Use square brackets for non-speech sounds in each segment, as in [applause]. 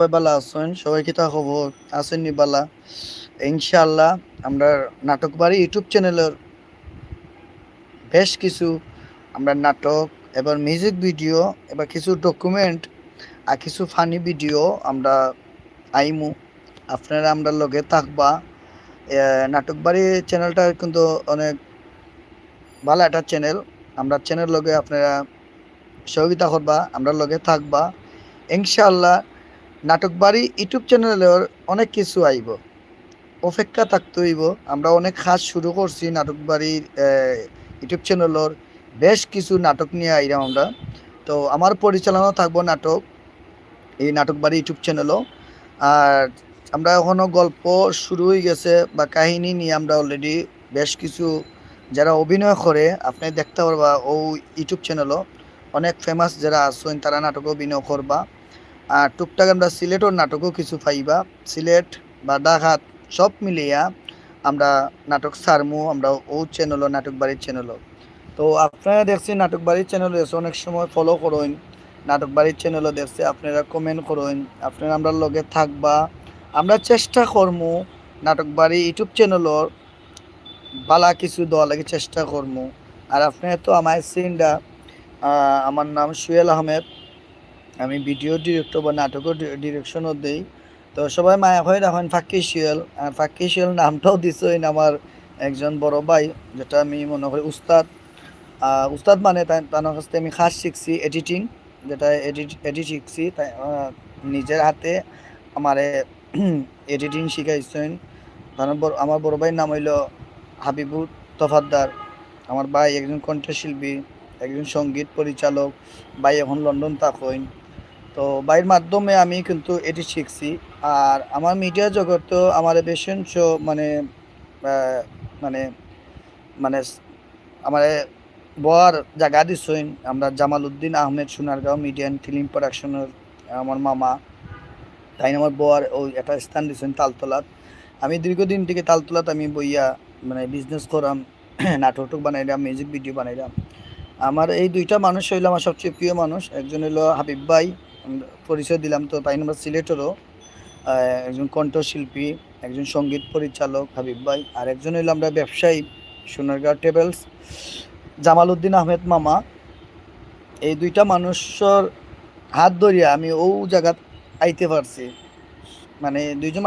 সবাই আছেন? সবাই কি তা খবর? আছেন নি বালা ইনশাআল্লাহ আমরা নাটক বাড়ি ইউটিউব চ্যানেলের বেশ কিছু আমরা নাটক, এবার মিউজিক ভিডিও এবার কিছু ডকুমেন্ট আর কিছু ফানি ভিডিও আমরা আইমু। আপনারা আমরা লগে থাকবা। নাটক বাড়ি চ্যানেলটা কিন্তু অনেক ভালো একটা চ্যানেল আমরা চ্যানেল লগে আপনারা সহযোগিতা করবা, আমরা লগে থাকবা। ইনশাআল্লাহ নাটক বাড়ি ইউটিউব চ্যানেলের অনেক কিছু আইব। অপেক্ষা থাকতে হইব। আমরা অনেক কাজ শুরু করছি নাটক বাড়ির ইউটিউব চ্যানেলের বেশ কিছু নাটক নিয়ে আইলাম আমরা। তো আমার পরিচালনা থাকব নাটক, এই নাটক বাড়ি ইউটিউব চ্যানেলও। আর আমরা এখনও গল্প শুরু হয়ে গেছে বা কাহিনী নিয়ে আমরা অলরেডি বেশ কিছু, যারা অভিনয় করে, আপনি দেখতে পারবা, ও ইউটিউব চ্যানেলও। অনেক ফেমাস যারা আছেন, তারা নাটক অভিনয় করবা। আর টুকটাক আমরা সিলেটর নাটকও কিছু পাইবা। সিলেট বা ডাকাত সব মিলিয়া আমরা নাটক সারমু আমরা ও চ্যানেলও নাটক বাড়ির চ্যানেলও তো আপনারা দেখছি নাটক বাড়ির চ্যানেল এসে অনেক সময় ফলো করুন। নাটক বাড়ির চ্যানেলও দেখছে, আপনারা কমেন্ট করুন। আপনারা আমরা লগে থাকবা। আমরা চেষ্টা করমু নাটক বাড়ি ইউটিউব চ্যানেলর বালা কিছু দেওয়া লাগে চেষ্টা করমু। আর আপনারা তো আমার সিনডা আমার নাম সুয়েল আহমেদ। আমি ভিডিও ডিরেক্টর বা নাটকও ডিরেকশনও দিই। তো সবাই মায়া হয়ে রাখেন ফাক্কি শিয়াল। আর ফাক্কি শিয়াল নামটাও দিছেন আমার একজন বড় ভাই, যেটা আমি মনে করি উস্তাদ। উস্তাদ মানে তার কাছ আমি খাস শিখছি এডিটিং যেটা এডিট এডিট শিখছি নিজের হাতে আমারে [clears throat] এডিটিং শিখাইছেন বড়- আমার বড় ভাইয়ের নাম হইল হাবিবুর তফাদ্দার। আমার ভাই একজন কণ্ঠশিল্পী, একজন সংগীত পরিচালক। ভাই এখন লন্ডন থাকেন। তো বাইর মাধ্যমে আমি কিন্তু এটি শিখছি। আর আমার মিডিয়া জগৎ আমার বেশন শো মানে মানে মানে আমার বর জায়গা দিছইন আমরা Jamal Uddin Ahmed Sonargaon media and film প্রোডাকশনের আমার মামা। তাই আমার বর ওই একটা স্থান দিছেন তালতলাত। আমি দীর্ঘদিন থেকে তালতলাত আমি বইয়া মানে বিজনেস করাম [clears throat] নাটক বানাইলাম মিউজিক ভিডিও বানাইলাম। আমার এই দুইটা মানুষ হইল আমার সবচেয়ে প্রিয় মানুষ। একজন হইল হাবিব ভাই পরিচয় দিলাম। তো পাই নাম্বার সিলেটেরও একজন কণ্ঠশিল্পী, একজন সংগীত পরিচালক হাবিব ভাই, আর একজন হইল আমরা ব্যবসায়ী, সোনারগাঁও টেবেলস জামাল উদ্দিন আহমেদ মামা। এই দুইটা মানুষের হাত ধরিয়া আমি ও জায়গা আইতে পারছি। মানে দুইজন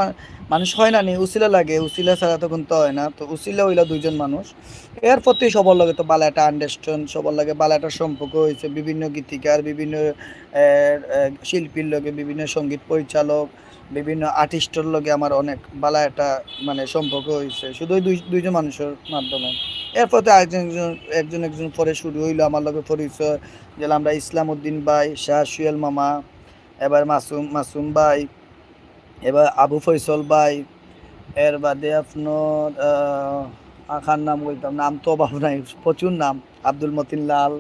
মানুষ হয় না নি, উসিলা লাগে, উসিলা ছাড়া তখন তো হয় না। তো উসিলা হইলা দুইজন মানুষ। এর প্রতি সবার লগে তো বালা একটা আন্ডারস্ট্যান্ড সবার লাগে বালা একটা সম্পর্ক হয়েছে। বিভিন্ন গীতিকার, বিভিন্ন শিল্পীর লগে, বিভিন্ন সংগীত পরিচালক, বিভিন্ন আর্টিস্টের লগে আমার অনেক বালা একটা মানে সম্পর্ক হয়েছে। শুধু দুই, দুইজন মানুষের মাধ্যমে। এরপর তো একজন একজন একজন পরে শুরু হইল আমার লগে পরিচয়। যেটা আমরা ইসলাম উদ্দিন ভাই, শাহ সুয়েল মামা, এবার মাসুম মাসুম ভাই এবার আবু ফৈসল ভাই, এর বাদে আপনার আখার নাম বলতাম নাম তো অভাব নাই, প্রচুর নাম। আব্দুল মতিন লাল,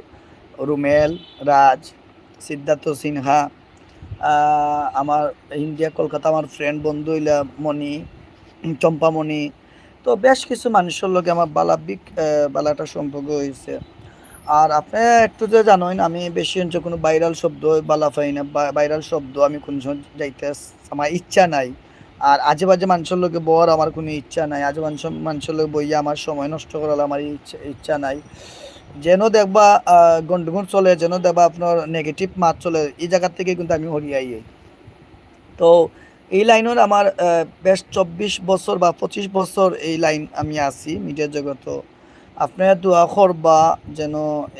রুমেল, রাজ, সিদ্ধার্থ সিনহা আমার ইন্ডিয়া, কলকাতা আমার ফ্রেন্ড বন্ধু হইলা মণি চম্পামণি তো বেশ কিছু মানুষের লগে আমার বালা বিগ বালাটা সম্পর্ক হয়েছে আর আপনি একটু যে জানেন আমি বেশি হচ্ছে কোনো ভাইরাল শব্দ বালা পাই না ভাইরাল শব্দ আমি কোনো সময় যাইতে আমার ইচ্ছা নাই। আর আজে বাজে মানুষের লোকে বর আমার কোনো ইচ্ছা নাই আজে মানুষ মানুষের লোক বইয়া আমার সময় নষ্ট করার আমার ইচ্ছা ইচ্ছা নাই। যেন দেখবা গন্ডগোল চলে, যেন দেখবা আপনার নেগেটিভ মাত চলে, এই জায়গার থেকে কিন্তু আমি হরিয়াই তো এই লাইনের আমার বেশ চব্বিশ বছর বা পঁচিশ বছর এই লাইন আমি আছি মিডিয়া জগত। আপনারা দোয়া করবা যেন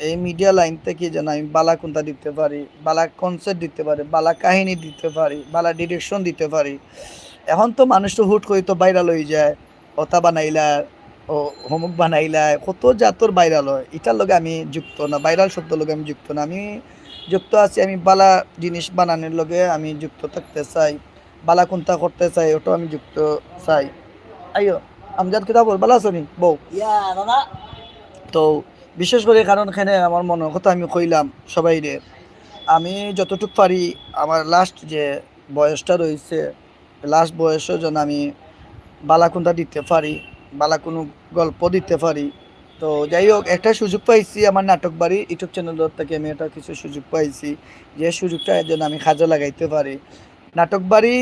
এই মিডিয়া লাইন থেকে যেন আমি বালা কোনটা দিতে পারি, বালা কনসেপ্ট দিতে পারি, বালা কাহিনী দিতে পারি, বালা ডিরেকশন দিতে পারি। এখন তো মানুষ তো হুট করে তো ভাইরাল হয়ে যায় অতা বানাইলা, ও হোমক বানাইলা, কত জাতর ভাইরাল হয়। এটার লগে আমি যুক্ত না ভাইরাল শব্দ লগে আমি যুক্ত না। আমি যুক্ত আছি, আমি বালা জিনিস বানানোর লগে আমি যুক্ত থাকতে চাই বালা কোনটা করতে চাই, ওটাও আমি যুক্ত চাই। আইও আমজাদ কিতাব বল বালা আছো নি? বউ? তো বিশেষ করে কারণ এখানে আমার মনের কথা আমি কইলাম সবাই রে আমি যতটুক পারি আমার লাস্ট যে বয়সটা রয়েছে লাস্ট বয়সের জন্য আমি বালাকুন্ডা দিতে পারি বালা কোনো গল্প দিতে পারি। তো যাই হোক একটা সুযোগ পাইছি আমার নাটক বাড়ি ইউটিউব চ্যানেল থেকে আমি একটা কিছু সুযোগ পাইছি যে সুযোগটা যেন আমি কাজে লাগাইতে পারি। নাটকবাড়ি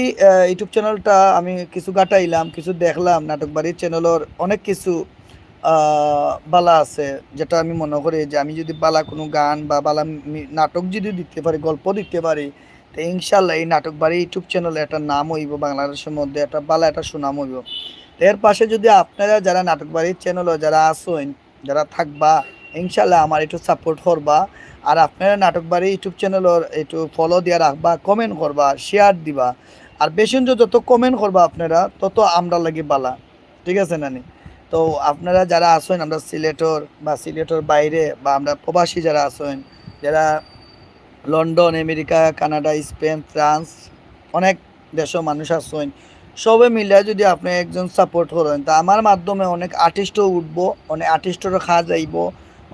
ইউটিউব চ্যানেলটা আমি কিছু গাটাইলাম কিছু দেখলাম। নাটকবাড়ির চ্যানেলের অনেক কিছু বালা আছে, যেটা আমি মনে করি যে আমি যদি বালা কোনো গান বা বালা নাটক যদি দিতে পারি, গল্প দিতে পারি, তো ইনশাল্লাহ এই নাটকবাড়ি ইউটিউব চ্যানেলে একটা নাম হইব, বাংলাদেশের মধ্যে একটা বালা, একটা সুনাম হইব। এর পাশে যদি আপনারা যারা নাটক বাড়ির চ্যানেলও যারা আসেন যারা থাকবা ইনশাল্লাহ আমার একটু সাপোর্ট করবা। আর আপনারা নাটকবাড়ি ইউটিউব চ্যানেলের একটু ফলো দিয়া রাখবা কমেন্ট করবা শেয়ার দিবা। আর বেশি যত কমেন্ট করবা আপনারা, তত আমরা লাগি বালা। ঠিক আছে নানি? তো আপনারা যারা আসেন আমরা সিলেটর বা সিলেটর বাইরে বা আমরা প্রবাসী যারা আসেন যারা London, America, Canada, Spain, France, অনেক দেশও মানুষ আসেন সবে মিলে যদি আপনি একজন সাপোর্ট করেন, তা আমার মাধ্যমে অনেক আর্টিস্টও উঠবো, অনেক আর্টিস্টেরও খাওয়া যাইব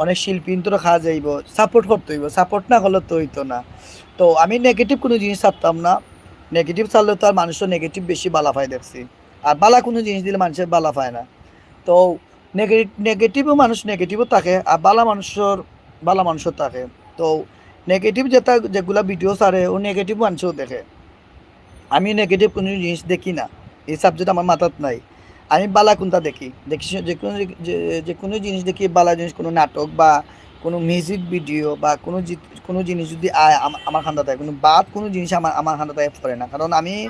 অনেক শিল্পীদেরও খাওয়া যাইব সাপোর্ট করতে হইব সাপোর্ট না করলে তো হইতো না। তো আমি নেগেটিভ কোনো জিনিস ছাড়তাম না। নেগেটিভ ছাড়লে তো আর মানুষের নেগেটিভ বেশি বালা পায় দেখছি। আর বালা কোনো জিনিস দিলে মানুষের বালা পায় না। তো নেগেটিভ নেগেটিভও মানুষ নেগেটিভও থাকে, আর বালা মানুষের, বালা মানুষও থাকে। তো নেগেটিভ যেটা, যেগুলা ভিডিও ছাড়ে, ও নেগেটিভ মানুষও দেখে। আমি নেগেটিভ কোনো জিনিস দেখি না। এই সাবজেক্ট আমার মাথাত নাই। আমি বালা কোনটা দেখি। দেখি যে কোনো যে- কোনো জিনিস দেখি, বালা জিনিস, কোনো নাটক বা কোনো মিউজিক ভিডিও বা কোনো কোনো জিনিস যদি আয় আমা- আমার খান্দাতে কোনো বাদ কোনো জিনিস আমার আমার খান্দাতে পড়ে না। কারণ আমি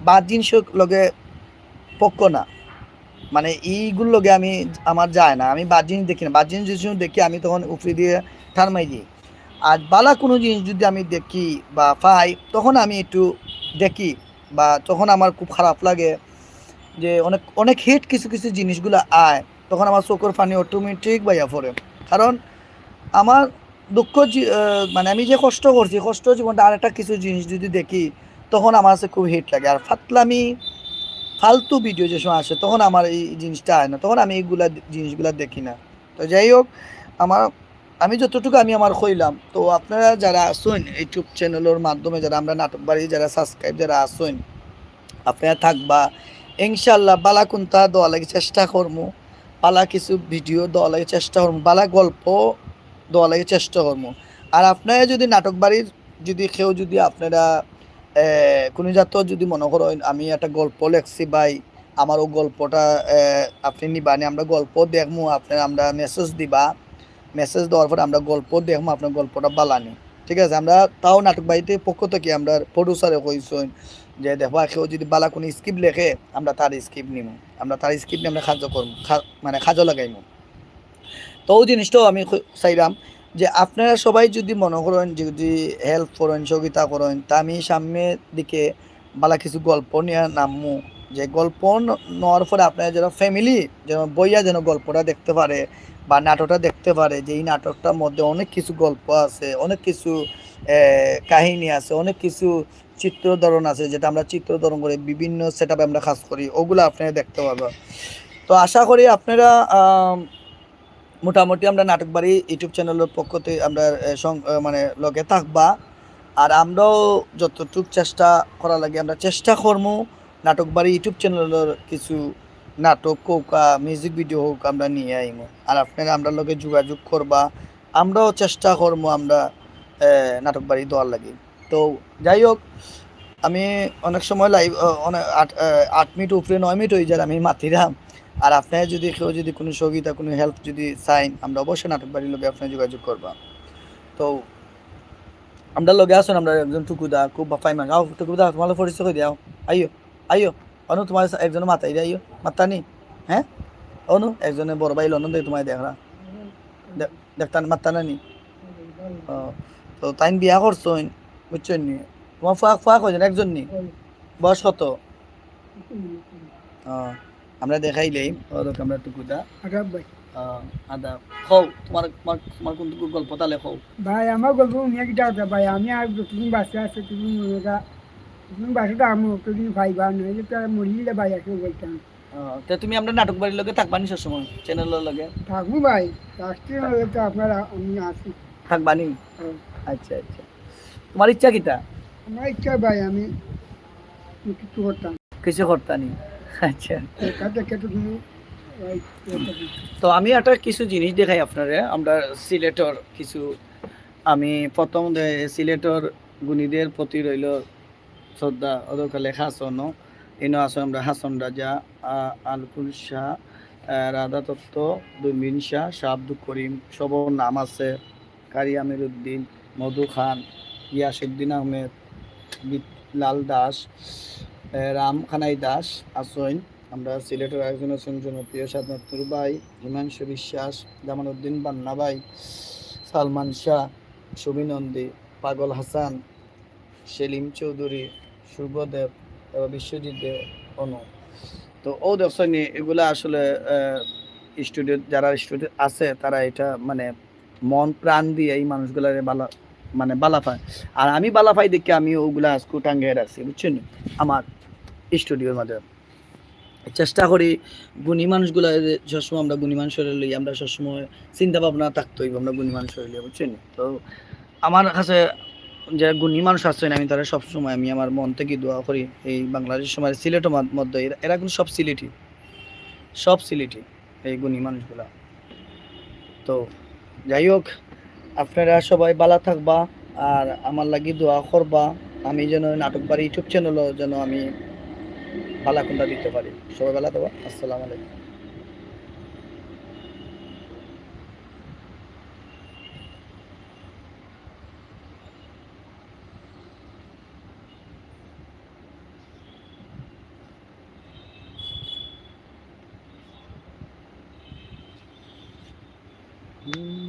বাদ জিনিসের লগে পক্ষ না। মানে এইগুলো লগে আমি আমার যায় না। আমি বাদ জিনিস দেখি না। বাদ জিনিস যদি দেখি, আমি তখন উপরে দিয়ে ঠারমাই দিই। আর বালা কোনো জিনিস যদি আমি দেখি বা পাই, তখন আমি একটু দেখি বা তখন আমার খুব খারাপ লাগে। যে অনেক অনেক হিট কিছু কিছু জিনিসগুলো আয়, তখন আমার চোখের পানি অটোমেটিক বাইয়া পড়ে। কারণ আমার দুঃখ মানে আমি যে কষ্ট করছি, কষ্ট জীবনটা আর একটা কিছু জিনিস যদি দেখি, তখন আমার কাছে খুব হিট লাগে। আর ফাতলামি, ফালতু ভিডিও যে সময় আসে, তখন আমার এই জিনিসটা আয় না। তখন আমি এইগুলা জিনিসগুলা দেখি না। তো যাই হোক, আমার, আমি যতটুকু আমি আমার কইলাম তো আপনারা যারা আসুন ইউটিউব চ্যানেলের মাধ্যমে, যারা আমরা নাটক বাড়ি, যারা সাবস্ক্রাইব যারা আসুন আপনারা থাকবা ইনশাল্লাহ বালা কোনটা দেওয়া লাগে চেষ্টা করব বালা কিছু ভিডিও দেওয়া লাগে চেষ্টা করব বালা গল্প দেওয়া লাগে চেষ্টা করব আর আপনারা যদি নাটক বাড়ির যদি কেউ যদি আপনারা কোনো জাত যদি মনে করেন আমি একটা গল্প লেখছি ভাই, আমার ও গল্পটা আপনি নিবানি আমরা গল্প দেখব আপনার আমরা মেসেজ দিবা। মেসেজ দেওয়ার পরে আমরা গল্প দেখব আপনার গল্পটা বালানি ঠিক আছে, আমরা তাও নাটক বাড়িতে পক্ষ থেকে আমরা প্রডিউসারে কইসইন। যে দেখো কেউ যদি বালা কোনো স্ক্রিপ্ট লেখে, আমরা তার স্ক্রিপ্ট নিব আমরা তার স্ক্রিপ্ট নিয়ে আমরা সাহায্য করব মানে সাহায্য লাগাইব তো ওই জিনিসটাও আমি চাইলাম যে আপনারা সবাই যদি মনে করেন, যদি হেল্প করেন, সহযোগিতা করেন, তা আমি সামনের দিকে বালা কিছু গল্প নিয়ে নামমু। যে গল্প নেওয়ার পরে আপনারা যারা ফ্যামিলি যেন বইয়া যেন গল্পটা দেখতে পারে বা নাটকটা দেখতে পারে যে এই নাটকটার মধ্যে অনেক কিছু গল্প আছে, অনেক কিছু কাহিনী আছে, অনেক কিছু চিত্রধরণ আছে যেটা আমরা চিত্রধরণ করে বিভিন্ন সেট আমরা কাজ করি, ওগুলো আপনারা দেখতে পাবেন তো আশা করি আপনারা মোটামুটি আমরা নাটক বাড়ি ইউটিউব চ্যানেলের পক্ষ থেকে আমরা মানে লগে থাকবা। আর আমরাও যতটুক চেষ্টা করা লাগে আমরা চেষ্টা করব নাটক বাড়ি ইউটিউব চ্যানেলের কিছু নাটক হোক মিউজিক ভিডিও হোক আমরা নিয়ে আইমু। আর আপনারা আমরা লগে যোগাযোগ করবা, আমরাও চেষ্টা করব আমরা নাটক বাড়ি দেওয়ার লাগে। তো যাই হোক, আমি অনেক সময় লাইভ অনেক আট মিনিট উপরে, নয় মিনিট হয়ে যায় আমি মাতিরাম। আর আপনার যদি কেউ যদি কোনো সহযোগিতা, কোনো হেল্প যদি চাইন, আমরা অবশ্যই নাটক বাড়ির লোকে আপনার যোগাযোগ করবা। তো আমরা লগে আসুন, আমরা একজন টুকুদা, খুব ফাইন মান আও টুকুদা, তোমার পরিচয় করে দাও আইও আইও অনু তোমার একজন মাতাই দিয়ে আইও। মাতানি হ্যাঁ? অনু একজনে বড় ভাই লন্ডন থেকে তোমায় দেখরা দেখতান মাতানা নি ও, তো তাই বিয়া করছোন বুঝছেন নি? তোমার ফুয়া ফুয়া কয়জন? একজন নি? বয়স কত? আমরা দেখাইলেই ওরকম আমরা টুকুদা আগাব ভাই। আদা। খৌ তোমার তোমার তোমার কোন গল্প তালে খৌ ভাই আমার গল্প নিয়ে কি ভাই। আমি আর তুমি বাসে আছে তুমি তো আমি তুমি ভাই বা নইলে তো মরিলে ভাই আসলে বলতাম। তো তুমি আমরা নাটক বাড়ির লগে থাকবা নি চ্যানেলের লগে? থাকব ভাই রাষ্ট্রীয় হলে তো আপনারা আমি আছি থাকবা হ্যাঁ। আচ্ছা আচ্ছা। তোমার ইচ্ছা কিটা? আমার ইচ্ছা ভাই আমি কিছু করতাম। কিছু করতানি আচ্ছা। তো আমি একটা কিছু জিনিস দেখাই আপনারে আমরা সিলেটর কিছু আমি প্রথম সিলেটর গুণীদের প্রতি রইল শ্রদ্ধা অদকালে হাসন ইনো আছো আমরা হাসন রাজা আলকুল শাহ রাধা তত্ত্ব দুমিন শাহ শাহ আব্দুল করিম, সবর নাম আছে। কারি আমির উদ্দিন মধু খান ইয়াসুদ্দিন আহমেদ লাল দাস রাম খানাই দাস আসইন আমরা সিলেটের একজন আছেন জনপ্রিয় সাধনাত্তর ভাই হিমাংশু বিশ্বাস, জামালউদ্দিন বান্না ভাই, সালমান শাহ সুবিনন্দী পাগল হাসান সেলিম চৌধুরী, শুভদেব এবং বিশ্বজিৎ দেব অনু। তো ও দেখছেন এগুলা আসলে স্টুডিও, যারা স্টুডিও আছে, তারা এটা মানে মন, প্রাণ দিয়ে এই মানুষগুলার বালা মানে বালা পায়। আর আমি বালা পাই দেখে আমি ওগুলা আজকে টাঙ্গিয়ে রাখছি, বুঝছেন? আমার স্টুডিওর মধ্যে চেষ্টা করি গুণী মানুষগুলা সবসময় আমরা গুণী মানুষের লই, আমরা সবসময় চিন্তা ভাবনা থাকতে হইব, আমরা গুণী মানুষের লই বুঝছেন? তো আমার কাছে যে গুণী মানুষ আসছেন আমি তারা সবসময়, আমি আমার মন থেকে দোয়া করি এই বাংলাদেশ সময় সিলেটের মধ্যে, এরা- কিন্তু সব সিলেটি সব সিলেটি এই গুণী মানুষগুলা। তো যাই হোক, আপনারা সবাই ভালো থাকবা আর আমার লাগি দোয়া করবা। আমি যেন নাটক বাড়ি, ইউটিউব চ্যানেলও যেন আমি ভালো কোনটা দিতে পারি। সবাই ভালো থাকবা। আসসালামু আলাইকুম। Ooh.